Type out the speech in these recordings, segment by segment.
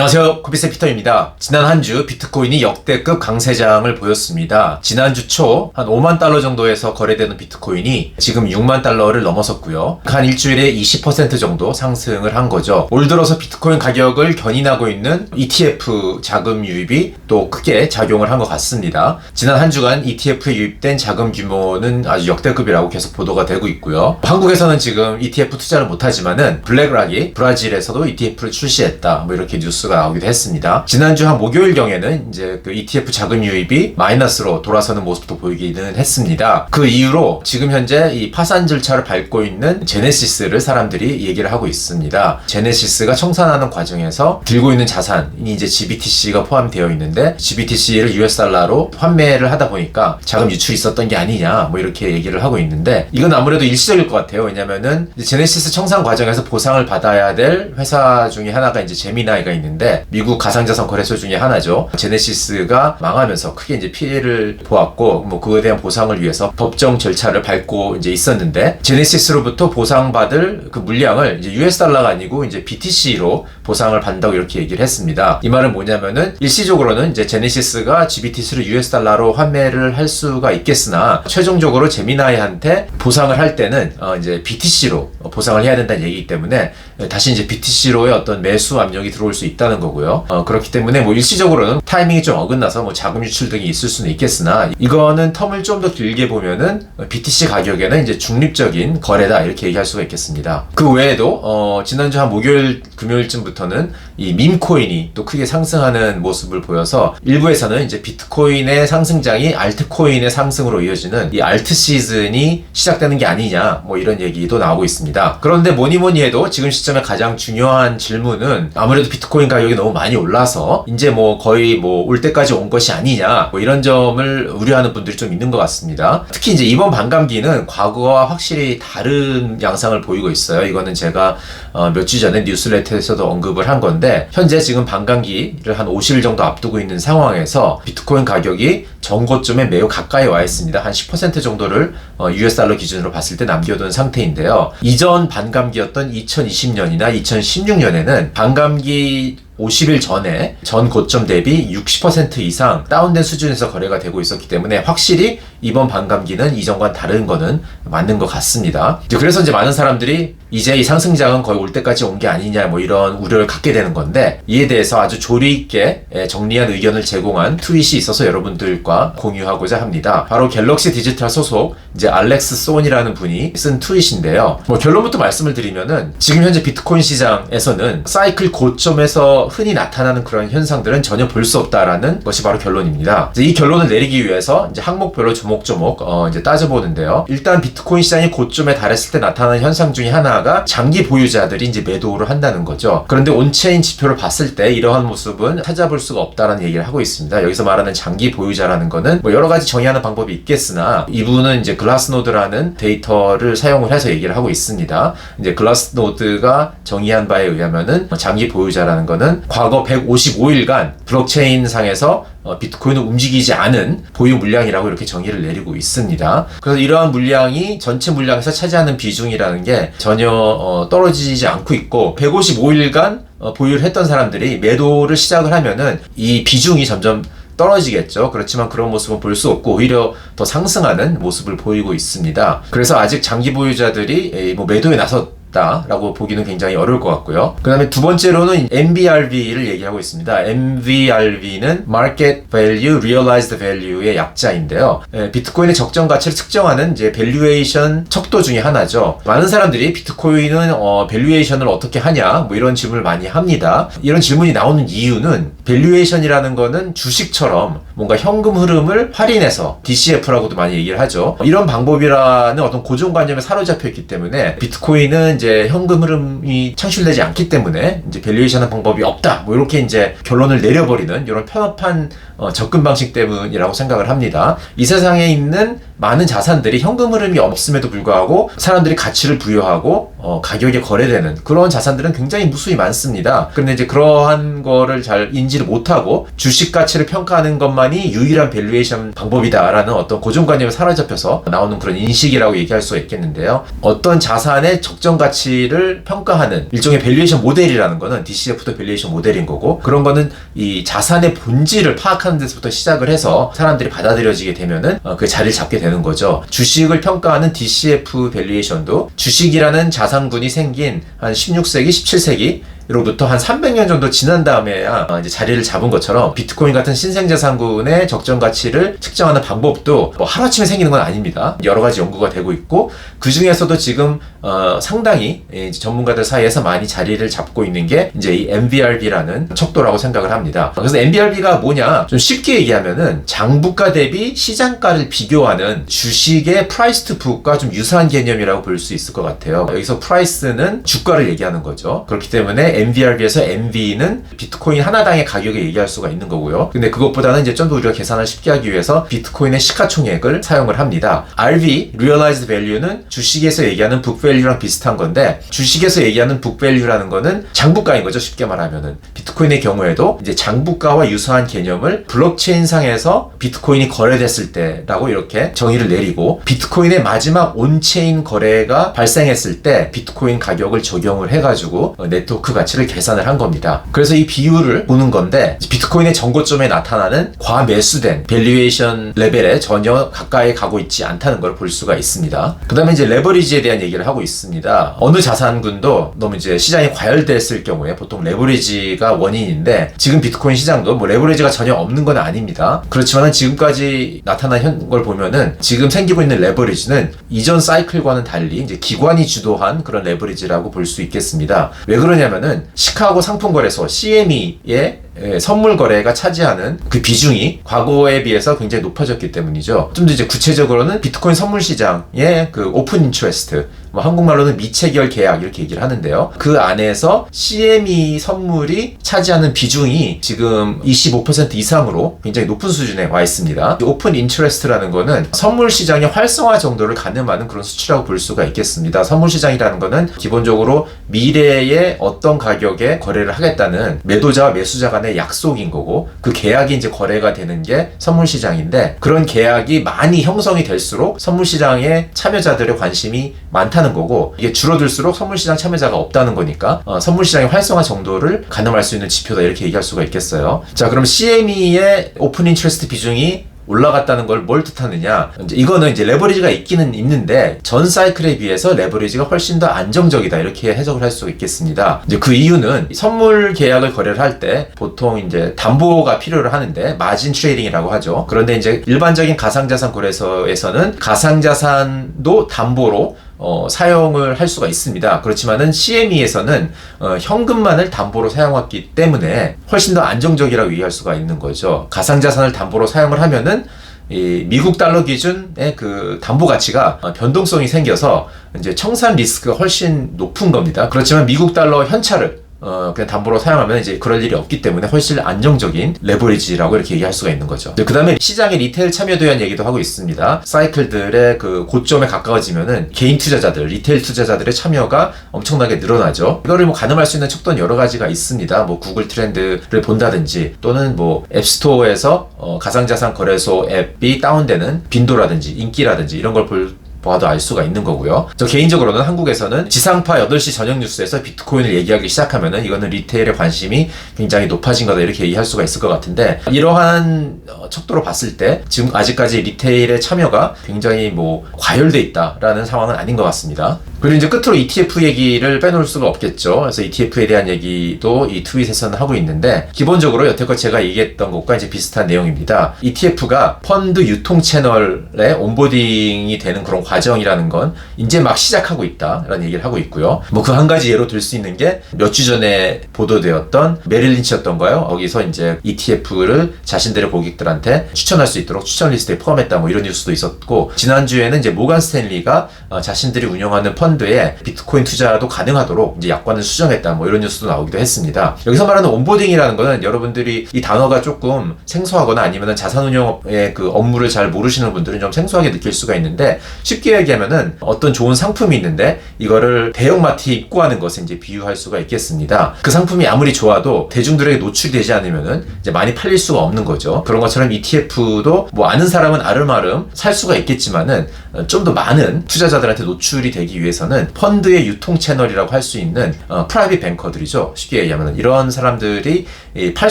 안녕하세요. 코비스 피터입니다. 지난 한 주 비트코인이 역대급 강세장을 보였습니다. 지난주 초 한 5만 달러 정도에서 거래되는 비트코인이 지금 6만 달러를 넘어섰고요. 한 일주일에 20% 정도 상승을 한 거죠. 올 들어서 비트코인 가격을 견인하고 있는 ETF 자금 유입이 또 크게 작용을 한 것 같습니다. 지난 한 주간 ETF에 유입된 자금 규모는 아주 역대급이라고 계속 보도가 되고 있고요. 한국에서는 지금 ETF 투자를 못하지만은 블랙락이 브라질에서도 ETF를 출시했다. 뭐 이렇게 뉴스 가 나오기도 했습니다. 지난주 한 목요일경에는 이제 그 ETF 자금 유입이 마이너스로 돌아서는 모습도 보이기는 했습니다. 그 이후로 지금 현재 이 파산 절차를 밟고 있는 제네시스를 사람들이 얘기를 하고 있습니다. 제네시스가 청산하는 과정에서 들고 있는 자산이 이제 GBTC가 포함되어 있는데 GBTC를 US 달러로 환매를 하다 보니까 자금 유출이 있었던 게 아니냐 뭐 이렇게 얘기를 하고 있는데 이건 아무래도 일시적일 것 같아요. 왜냐면은 제네시스 청산 과정에서 보상을 받아야 될 회사 중에 하나가 이제 제미나이가 있는데 미국 가상자산 거래소 중에 하나죠. 제네시스가 망하면서 크게 이제 피해를 보았고 뭐 그거에 대한 보상을 위해서 법정 절차를 밟고 이제 있었는데 제네시스로부터 보상받을 그 물량을 이제 US 달러가 아니고 이제 BTC로 보상을 받는다고 이렇게 얘기를 했습니다. 이 말은 뭐냐면은 일시적으로는 이제 제네시스가 GBTC를 US 달러로 환매를 할 수가 있겠으나 최종적으로 제미나이한테 보상을 할 때는 어 이제 BTC로 보상을 해야 된다는 얘기이기 때문에 다시 이제 BTC로의 어떤 매수 압력이 들어올 수 있다 는 거고요. 어 그렇기 때문에 뭐 일시적으로는 타이밍이 좀 어긋나서 뭐 자금 유출 등이 있을 수는 있겠으나 이거는 텀을 좀 더 길게 보면은 BTC 가격에는 이제 중립적인 거래다 이렇게 얘기할 수가 있겠습니다. 그 외에도 어 지난주 한 목요일 금요일쯤부터는 이 밈코인이 또 크게 상승하는 모습을 보여서 일부에서는 이제 비트코인의 상승장이 알트코인의 상승으로 이어지는 이 알트 시즌이 시작되는 게 아니냐 뭐 이런 얘기도 나오고 있습니다. 그런데 뭐니 뭐니 해도 지금 시점에 가장 중요한 질문은 아무래도 비트코인 가격이 너무 많이 올라서 이제 뭐 거의 뭐 올 때까지 온 것이 아니냐 뭐 이런 점을 우려하는 분들이 좀 있는 것 같습니다. 특히 이제 이번 반감기는 과거와 확실히 다른 양상을 보이고 있어요. 이거는 제가 어몇주 전에 뉴스레터에서도 언급을 한 건데 현재 지금 반감기를 한 50일 정도 앞두고 있는 상황에서 비트코인 가격이 전고점에 매우 가까이 와 있습니다. 한 10% 정도를 어, US 달러 기준으로 봤을 때 남겨둔 상태인데요. 이전 반감기였던 2020년이나 2016년에는 반감기 need 50일 전에 전 고점 대비 60% 이상 다운된 수준에서 거래가 되고 있었기 때문에 확실히 이번 반감기는 이전과는 다른 거는 맞는 것 같습니다. 그래서 이제 많은 사람들이 이제 이 상승장은 거의 올 때까지 온 게 아니냐 뭐 이런 우려를 갖게 되는 건데 이에 대해서 아주 조리 있게 정리한 의견을 제공한 트윗이 있어서 여러분들과 공유하고자 합니다. 바로 갤럭시 디지털 소속 이제 알렉스 소온이라는 분이 쓴 트윗인데요. 뭐 결론부터 말씀을 드리면은 지금 현재 비트코인 시장에서는 사이클 고점에서 흔히 나타나는 그런 현상들은 전혀 볼 수 없다라는 것이 바로 결론입니다. 이 결론을 내리기 위해서 이제 항목별로 조목조목 어 이제 따져보는데요. 일단 비트코인 시장이 고점에 달했을 때 나타나는 현상 중에 하나가 장기 보유자들이 이제 매도를 한다는 거죠. 그런데 온체인 지표를 봤을 때 이러한 모습은 찾아볼 수가 없다라는 얘기를 하고 있습니다. 여기서 말하는 장기 보유자라는 거는 뭐 여러 가지 정의하는 방법이 있겠으나 이분은 이제 글라스노드라는 데이터를 사용을 해서 얘기를 하고 있습니다. 이제 글라스노드가 정의한 바에 의하면은 장기 보유자라는 거는 과거 155일간 블록체인 상에서 어, 비트코인을 움직이지 않은 보유 물량이라고 이렇게 정의를 내리고 있습니다. 그래서 이러한 물량이 전체 물량에서 차지하는 비중이라는 게 전혀 어, 떨어지지 않고 있고 155일간 어, 보유를 했던 사람들이 매도를 시작을 하면은 이 비중이 점점 떨어지겠죠. 그렇지만 그런 모습은 볼 수 없고 오히려 더 상승하는 모습을 보이고 있습니다. 그래서 아직 장기 보유자들이 뭐 매도에 나서 라고 보기는 굉장히 어려울 것 같고요. 그 다음에 두 번째로는 MVRV를 얘기하고 있습니다. MVRV는 Market Value Realized Value의 약자인데요. 예, 비트코인의 적정 가치를 측정하는 이제 밸류에이션 척도 중에 하나죠. 많은 사람들이 비트코인은 어, 밸류에이션을 어떻게 하냐 뭐 이런 질문을 많이 합니다. 이런 질문이 나오는 이유는 밸류에이션이라는 거는 주식처럼 뭔가 현금 흐름을 할인해서 DCF라고도 많이 얘기를 하죠. 이런 방법이라는 어떤 고정관념에 사로잡혀 있기 때문에 비트코인은 이제 현금 흐름이 창출되지 않기 때문에 이제 밸류에이션한 방법이 없다. 뭐 이렇게 이제 결론을 내려버리는 이런 편협한 어, 접근 방식 때문이라고 생각을 합니다. 이 세상에 있는 많은 자산들이 현금 흐름이 없음에도 불구하고 사람들이 가치를 부여하고 어, 가격에 거래되는 그런 자산들은 굉장히 무수히 많습니다. 그런데 이제 그러한 거를 잘 인지를 못하고 주식 가치를 평가하는 것만이 유일한 밸류에이션 방법이다라는 어떤 고정관념이 사라잡혀서 나오는 그런 인식이라고 얘기할 수가 있겠는데요. 어떤 자산의 적정 가치를 평가하는 일종의 밸류에이션 모델이라는 거는 DCF도 밸류에이션 모델인 거고 그런 거는 이 자산의 본질을 파악하는 데서부터 시작을 해서 사람들이 받아들여지게 되면은 어, 그 자리를 잡게 되는 거죠. 주식을 평가하는 DCF 밸류에이션도 주식이라는 자산군이 생긴 한 16세기, 17세기 로부터 한 300년 정도 지난 다음에야 어, 이제 자리를 잡은 것처럼 비트코인 같은 신생자산군의 적정 가치를 측정하는 방법도 뭐 하루아침에 생기는 건 아닙니다. 여러 가지 연구가 되고 있고 그 중에서도 지금 어, 상당히 전문가들 사이에서 많이 자리를 잡고 있는 게 이제 이 MVRB라는 척도라고 생각을 합니다. 그래서 MVRB가 뭐냐? 좀 쉽게 얘기하면은 장부가 대비 시장가를 비교하는 주식의 프라이스 투 북과 좀 유사한 개념이라고 볼 수 있을 것 같아요. 여기서 프라이스는 주가를 얘기하는 거죠. 그렇기 때문에 MVRB에서 MV는 비트코인 하나당의 가격을 얘기할 수가 있는 거고요. 근데 그것보다는 이제 좀 더 우리가 계산을 쉽게 하기 위해서 비트코인의 시가총액을 사용을 합니다. RV, Realized Value는 주식에서 얘기하는 북 밸류랑 비슷한 건데 주식에서 얘기하는 북 밸류라는 거는 장부가인 거죠. 쉽게 말하면은 비트코인의 경우에도 이제 장부가와 유사한 개념을 블록체인 상에서 비트코인이 거래됐을 때라고 이렇게 정의를 내리고 비트코인의 마지막 온체인 거래가 발생했을 때 비트코인 가격을 적용을 해가지고 어, 네트워크 가 치를 계산을 한 겁니다. 그래서 이 비율을 보는 건데 비트코인의 정고점에 나타나는 과매수된 밸류에이션 레벨에 전혀 가까이 가고 있지 않다는 걸 볼 수가 있습니다. 그 다음에 이제 레버리지에 대한 얘기를 하고 있습니다. 어느 자산군도 너무 이제 시장이 과열됐을 경우에 보통 레버리지가 원인인데 지금 비트코인 시장도 뭐 레버리지가 전혀 없는 건 아닙니다. 그렇지만 지금까지 나타난 현- 걸 보면은 지금 생기고 있는 레버리지는 이전 사이클과는 달리 이제 기관이 주도한 그런 레버리지라고 볼 수 있겠습니다. 왜 그러냐면은 시카고 상품거래소 CME의 예, 선물 거래가 차지하는 그 비중이 과거에 비해서 굉장히 높아졌기 때문이죠. 좀 더 이제 구체적으로는 비트코인 선물 시장의 그 오픈 인트레스트, 뭐 한국말로는 미체결 계약 이렇게 얘기를 하는데요. 그 안에서 CME 선물이 차지하는 비중이 지금 25% 이상으로 굉장히 높은 수준에 와 있습니다. 이 오픈 인트레스트라는 거는 선물 시장의 활성화 정도를 가늠하는 그런 수치라고 볼 수가 있겠습니다. 선물 시장이라는 거는 기본적으로 미래에 어떤 가격에 거래를 하겠다는 매도자와 매수자 간의 약속인 거고 그 계약이 이제 거래가 되는 게 선물 시장인데 그런 계약이 많이 형성이 될수록 선물 시장에 참여자들의 관심이 많다는 거고 이게 줄어들수록 선물 시장 참여자가 없다는 거니까 어, 선물 시장의 활성화 정도를 가늠할 수 있는 지표다 이렇게 얘기할 수가 있겠어요. 자, 그럼 CME의 오픈 인트레스트 비중이 올라갔다는 걸 뭘 뜻하느냐? 이제 이거는 이제 레버리지가 있기는 있는데 전 사이클에 비해서 레버리지가 훨씬 더 안정적이다 이렇게 해석을 할 수 있겠습니다. 이제 그 이유는 선물 계약을 거래를 할 때 보통 이제 담보가 필요를 하는데 마진 트레이딩이라고 하죠. 그런데 이제 일반적인 가상자산 거래소에서는 가상자산도 담보로 어, 사용을 할 수가 있습니다. 그렇지만은 CME에서는 어, 현금만을 담보로 사용했기 때문에 훨씬 더 안정적이라고 얘기할 수가 있는 거죠. 가상자산을 담보로 사용을 하면은 이 미국 달러 기준의 그 담보 가치가 어, 변동성이 생겨서 이제 청산 리스크가 훨씬 높은 겁니다. 그렇지만 미국 달러 현찰을 어, 그냥 담보로 사용하면 이제 그럴 일이 없기 때문에 훨씬 안정적인 레버리지라고 이렇게 얘기할 수가 있는 거죠. 그 다음에 시장의 리테일 참여도에 대한 얘기도 하고 있습니다. 사이클들의 그 고점에 가까워지면은 개인 투자자들, 리테일 투자자들의 참여가 엄청나게 늘어나죠. 이거를 뭐 가늠할 수 있는 척도는 여러 가지가 있습니다. 뭐 구글 트렌드를 본다든지 또는 뭐 앱스토어에서 어, 가상자산 거래소 앱이 다운되는 빈도라든지 인기라든지 이런 걸볼 봐도 알 수가 있는 거고요. 저 개인적으로는 한국에서는 지상파 8시 저녁 뉴스에서 비트코인을 얘기하기 시작하면은 이거는 리테일의 관심이 굉장히 높아진 거다 이렇게 얘기할 수가 있을 것 같은데 이러한 어, 척도로 봤을 때 지금 아직까지 리테일의 참여가 굉장히 뭐 과열돼 있다라는 상황은 아닌 것 같습니다. 그리고 이제 끝으로 ETF 얘기를 빼놓을 수가 없겠죠. 그래서 ETF에 대한 얘기도 이 트윗에서는 하고 있는데 기본적으로 여태껏 제가 얘기했던 것과 이제 비슷한 내용입니다. ETF가 펀드 유통 채널에 온보딩이 되는 그런 과정이라는 건 이제 막 시작하고 있다라는 얘기를 하고 있고요. 뭐 그 한 가지 예로 들 수 있는 게 몇 주 전에 보도되었던 메릴린치였던가요? 거기서 이제 ETF를 자신들의 고객들한테 추천할 수 있도록 추천 리스트에 포함했다 뭐 이런 뉴스도 있었고 지난주에는 이제 모간 스탠리가 어, 자신들이 운영하는 펀드 에 비트코인 투자도 가능하도록 이제 약관을 수정했다 뭐 이런 뉴스도 나오기도 했습니다. 여기서 말하는 온보딩이라는 거는 여러분들이 이 단어가 조금 생소하거나 아니면 자산운용의 그 업무를 잘 모르시는 분들은 좀 생소하게 느낄 수가 있는데 쉽게 얘기하면은 어떤 좋은 상품이 있는데 이거를 대형마트에 입고하는 것에 이제 비유할 수가 있겠습니다. 그 상품이 아무리 좋아도 대중들에게 노출되지 않으면은 이제 많이 팔릴 수가 없는 거죠. 그런 것처럼 ETF도 뭐 아는 사람은 아름아름 살 수가 있겠지만은 좀 더 많은 투자자들한테 노출이 되기 위해서 는 펀드의 유통 채널이라고 할 수 있는 어, 프라이빗 뱅커들이죠. 쉽게 얘기하면 이런 사람들이 팔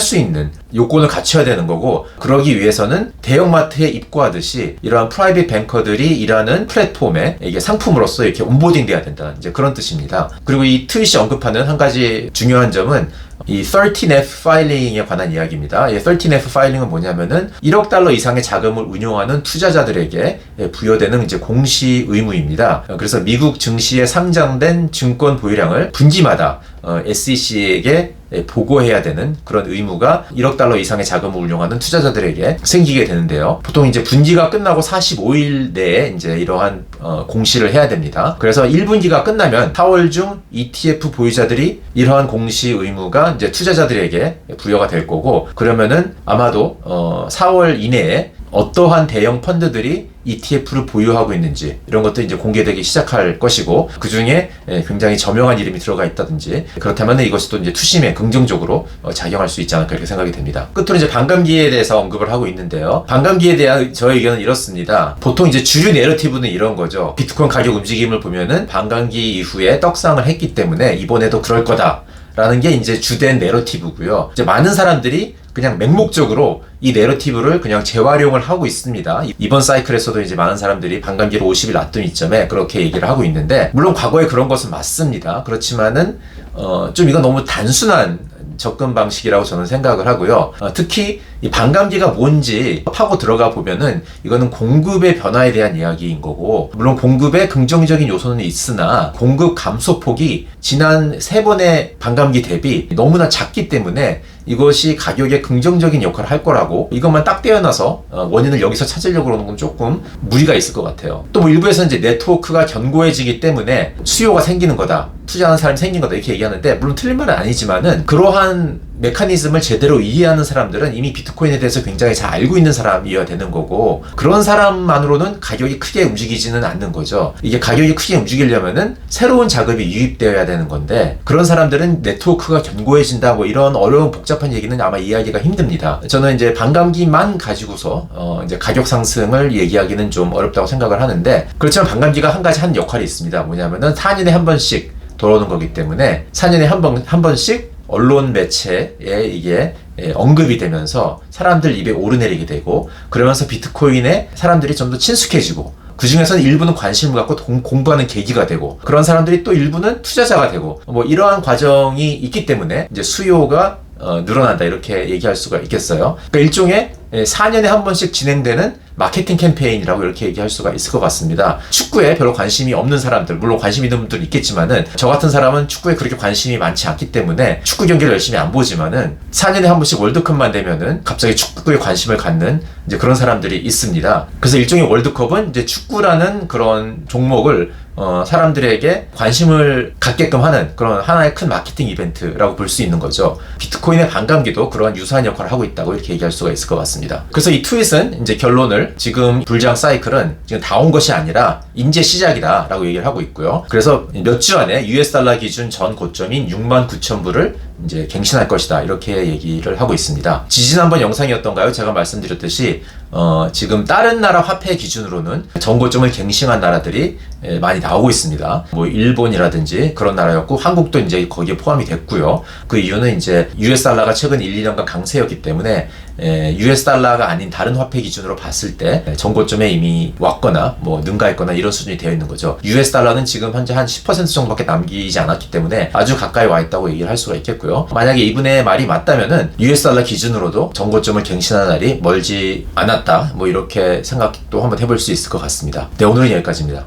수 있는 요건을 갖춰야 되는 거고 그러기 위해서는 대형마트에 입고하듯이 이러한 프라이빗 뱅커들이 일하는 플랫폼에 이게 상품으로서 이렇게 온보딩 돼야 된다. 이제 그런 뜻입니다. 그리고 이 트윗이 언급하는 한 가지 중요한 점은 이 13F 파일링에 관한 이야기입니다. 이 13F 파일링은 뭐냐면은 1억 달러 이상의 자금을 운용하는 투자자들에게 부여되는 이제 공시 의무입니다. 그래서 미국 증시에 상장된 증권 보유량을 분기마다 어, SEC에게 보고해야 되는 그런 의무가 1억 달러 이상의 자금을 운용하는 투자자들에게 생기게 되는데요. 보통 이제 분기가 끝나고 45일 내에 이제 이러한 어, 공시를 해야 됩니다. 그래서 1분기가 끝나면 4월 중 ETF 보유자들이 이러한 공시 의무가 이제 투자자들에게 부여가 될 거고 그러면은 아마도 어, 4월 이내에 어떠한 대형 펀드들이 ETF를 보유하고 있는지 이런 것도 이제 공개되기 시작할 것이고 그 중에 굉장히 저명한 이름이 들어가 있다든지 그렇다면 이것이 또 이제 투심에 긍정적으로 어, 작용할 수 있지 않을까 이렇게 생각이 됩니다. 끝으로 이제 반감기에 대해서 언급을 하고 있는데요. 반감기에 대한 저의 의견은 이렇습니다. 보통 이제 주류 내러티브는 이런 거죠. 비트코인 가격 움직임을 보면은 반감기 이후에 떡상을 했기 때문에 이번에도 그럴 거다. 라는 게 이제 주된 내러티브고요. 이제 많은 사람들이 그냥 맹목적으로 이 내러티브를 그냥 재활용을 하고 있습니다. 이번 사이클에서도 이제 많은 사람들이 반감기로 50일 놔둔 이점에 그렇게 얘기를 하고 있는데 물론 과거에 그런 것은 맞습니다. 그렇지만은 어, 좀 이건 너무 단순한 접근 방식이라고 저는 생각을 하고요. 어, 특히 이 반감기가 뭔지 파고 들어가 보면은 이거는 공급의 변화에 대한 이야기인 거고 물론 공급에 긍정적인 요소는 있으나 공급 감소폭이 지난 세 번의 반감기 대비 너무나 작기 때문에 이것이 가격에 긍정적인 역할을 할 거라고 이것만 딱 떼어놔서 어, 원인을 여기서 찾으려고 그러는 건 조금 무리가 있을 것 같아요. 또 뭐 일부에서 이제 네트워크가 견고해지기 때문에 수요가 생기는 거다. 투자하는 사람이 생긴 거다. 이렇게 얘기하는데 물론 틀린 말은 아니지만은 그러한 메커니즘을 제대로 이해하는 사람들은 이미 비트코인에 대해서 굉장히 잘 알고 있는 사람이어야 되는 거고 그런 사람만으로는 가격이 크게 움직이지는 않는 거죠. 이게 가격이 크게 움직이려면은 새로운 자금이 유입되어야 되는 건데 그런 사람들은 네트워크가 견고해진다 뭐 이런 어려운 복잡한 얘기는 아마 이해하기가 힘듭니다. 저는 이제 반감기만 가지고서 어 이제 가격 상승을 얘기하기는 좀 어렵다고 생각을 하는데 그렇지만 반감기가 한 가지 한 역할이 있습니다. 뭐냐면은 4년에 한 번씩 돌아오는 거기 때문에 4년에 한 번, 한 번씩 언론 매체에 이게 예, 언급이 되면서 사람들 입에 오르내리게 되고 그러면서 비트코인에 사람들이 좀 더 친숙해지고 그 중에서는 일부는 관심을 갖고 공부하는 계기가 되고 그런 사람들이 또 일부는 투자자가 되고 뭐 이러한 과정이 있기 때문에 이제 수요가 어, 늘어난다 이렇게 얘기할 수가 있겠어요. 그러니까 일종의 4년에 한 번씩 진행되는 마케팅 캠페인이라고 이렇게 얘기할 수가 있을 것 같습니다. 축구에 별로 관심이 없는 사람들, 물론 관심 있는 분들 있겠지만은 저 같은 사람은 축구에 그렇게 관심이 많지 않기 때문에 축구 경기를 열심히 안 보지만은 4년에 한 번씩 월드컵만 되면은 갑자기 축구에 관심을 갖는 이제 그런 사람들이 있습니다. 그래서 일종의 월드컵은 이제 축구라는 그런 종목을 어, 사람들에게 관심을 갖게끔 하는 그런 하나의 큰 마케팅 이벤트라고 볼 수 있는 거죠. 비트코인의 반감기도 그러한 유사한 역할을 하고 있다고 이렇게 얘기할 수가 있을 것 같습니다. 그래서 이 트윗은 이제 결론을 지금 불장 사이클은 지금 다 온 것이 아니라 인제 시작이다라고 얘기를 하고 있고요. 그래서 몇 주 안에 US 달러 기준 전 고점인 6만 9천 불을 이제 갱신할 것이다 이렇게 얘기를 하고 있습니다. 지지난번 영상이었던가요? 제가 말씀드렸듯이 어, 지금 다른 나라 화폐 기준으로는 전고점을 갱신한 나라들이 예, 많이 나오고 있습니다. 뭐 일본이라든지 그런 나라였고 한국도 이제 거기에 포함이 됐고요. 그 이유는 이제 US 달러가 최근 1, 2년간 강세였기 때문에 US 예, 달러가 아닌 다른 화폐 기준으로 봤을 때 전고점에 이미 왔거나 뭐 능가했거나 이런 수준이 되어 있는 거죠. US 달러는 지금 현재 한 10% 정도밖에 남기지 않았기 때문에 아주 가까이 와 있다고 얘기를 할 수가 있겠고요. 만약에 이분의 말이 맞다면은 US 달러 기준으로도 전고점을 갱신하는 날이 멀지 않았다. 뭐 이렇게 생각도 한번 해볼 수 있을 것 같습니다. 네, 오늘은 여기까지입니다.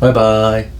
바이바이.